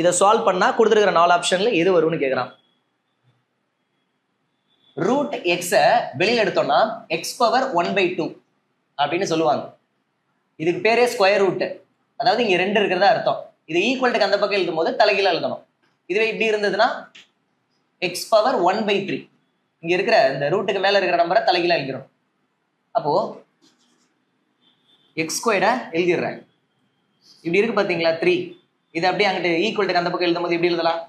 இதை சால்வ் பண்ணா கொடுத்துருக்கிற நாலு ஆப்ஷன்ல எது வரும்னு கேட்குறான் ரூட் எக்ஸை வெளியில் எடுத்தோம்னா X power one by two அப்படின்னு சொல்லுவாங்க. இதுக்கு பேரே ஸ்கொயர் ரூட் அதாவது இங்க ரெண்டு இருக்கிறதா அர்த்தம். இது ஈக்குவல்ட்டுக்கு அந்த பக்கம் எழுதும் போது தலைகீழ எழுதணும். இதுவே இப்படி இருந்ததுன்னா X power one by three இங்க இருக்கிற இந்த ரூட்டுக்கு மேல இருக்கிற நம்பரை தலைகீழ எழுதிடும் அப்போ எக்ஸ் ஸ்கொயரை எழுதிடுறேன். இப்படி இருக்கு பாத்தீங்களா? த்ரீ இது அப்படியே அங்கிட்டு ஈக்குவல்ட்டுக்கு அந்த பக்கம் எழுதும்போது எப்படி எழுதலாம்?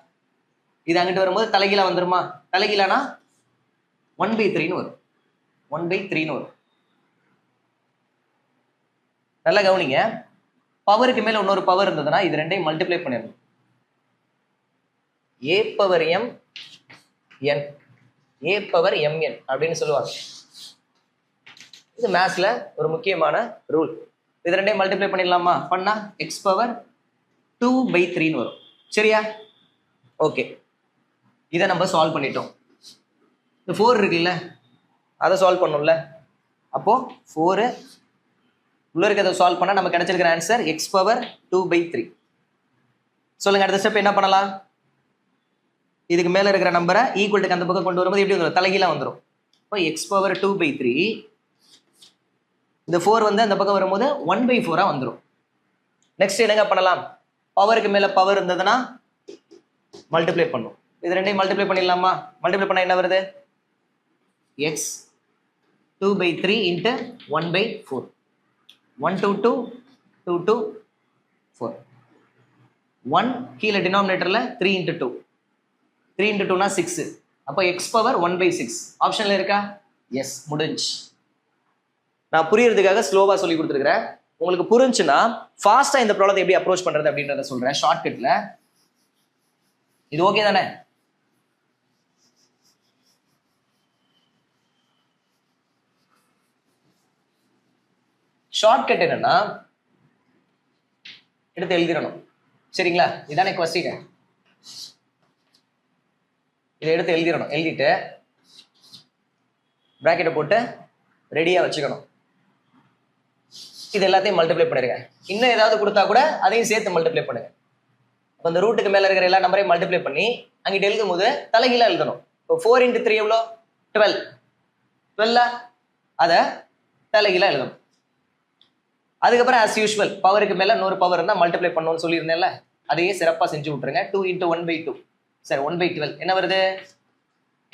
இது அங்கிட்டு வரும்போது தலைகீழா வந்துருமா? தலைகீழானா? ஒன் பை த்ரீன்னு வரும். ஒன் பை த்ரீன்னு வரும். நல்லா கவனிங்க. பவருக்கு மேல இன்னொரு பவர் இருந்ததுன்னா இது ரெண்டையும் மல்டிப்ளை பண்ணிடணும். A power M N A power M N அப்படின்னு சொல்லுவாங்க. இது மேத்ஸ்ல ஒரு முக்கியமான ரூல் இது ரெண்டையும் மல்டிப்ளை பண்ணிடலாமா? பண்ணா எக்ஸ் பவர் டூ பை த்ரீன்னு வரும். சரியா? ஓகே இதை நம்ம சால்வ் பண்ணிட்டோம். இந்த ஃபோர் இருக்குல்ல அதை சால்வ் பண்ணும்ல. அப்போ ஃபோரு உள்ள இருக்கிறத சால்வ் பண்ணால் நமக்கு கிடைச்சிருக்கிற answer X power two by three சொல்லுங்க அடுத்த ஸ்டெப் என்ன பண்ணலாம்? இதுக்கு மேலே இருக்கிற நம்பரை ஈக்குவல்ட்டுக்கு அந்த பக்கம் கொண்டு வரும்போது எப்படி வந்துடும் தலைகீழாக வந்துடும் இப்போ X power two by three இந்த ஃபோர் வந்து அந்த பக்கம் வரும்போது ஒன் பை ஃபோராக வந்துடும் நெக்ஸ்ட் என்னங்க பண்ணலாம்? பவருக்கு மேல பவர் இருந்ததுன்னா மல்டிப்ளை பண்ணும். இது ரெண்டையும் மல்டிப்ளை பண்ணிடலாமா? மல்டிப்ளை பண்ண என்ன வருது? X two by three into one by four one two two two two four one கீழே டினாமினேட்டரில் three into two three into டூனா சிக்ஸு அப்போ X power one by six ஆப்ஷனில் இருக்கா? எஸ் முடிஞ்சு. நான் புரியறதுக்காக ஸ்லோவாக சொல்லி கொடுத்துருக்குறேன். உங்களுக்கு புரிஞ்சுன்னா ஃபாஸ்ட்டாக இந்த ப்ராப்ளத்தை எப்படி அப்ரோச் பண்ணுறது அப்படின்றத சொல்கிறேன் ஷார்ட்கட்டில் இது ஓகே தானே? ஷார்ட்கட் என்னன்னா எடுத்து எழுதிடணும். சரிங்களா? இதானே கொஸ்டின் இதை எடுத்து எழுதிடணும். எழுதிட்டு ப்ராக்கெட்டை போட்டு ரெடியாக வச்சுக்கணும். இது எல்லாத்தையும் மல்டிப்ளை பண்ணிருங்க. இன்னும் ஏதாவது கொடுத்தா கூட அதையும் சேர்த்து மல்டிப்ளை பண்ணுங்க. அப்போ இந்த ரூட்டுக்கு மேலே இருக்கிற எல்லா நம்பரையும் மல்டிப்ளை பண்ணி அங்கிட்டு எழுதும் போது தலைகீழாக எழுதணும். இப்போ ஃபோர் இன்ட்டு த்ரீ எவ்வளோ? டுவெல் டுவெல்லா அதை தலைகீழா எழுதணும். அதுக்கப்புறம் ஆஸ் யூஷுவல் பவருக்கு மேலே நூறு பவர் இருந்தால் மல்டிப்ளை பண்ணணும்னு சொல்லியிருந்தேன்ல அதையே சிறப்பாக செஞ்சு விட்ருங்க two into one by two sir one by twelve என்ன வருது?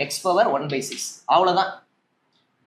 X power one by six அவ்வளோதான்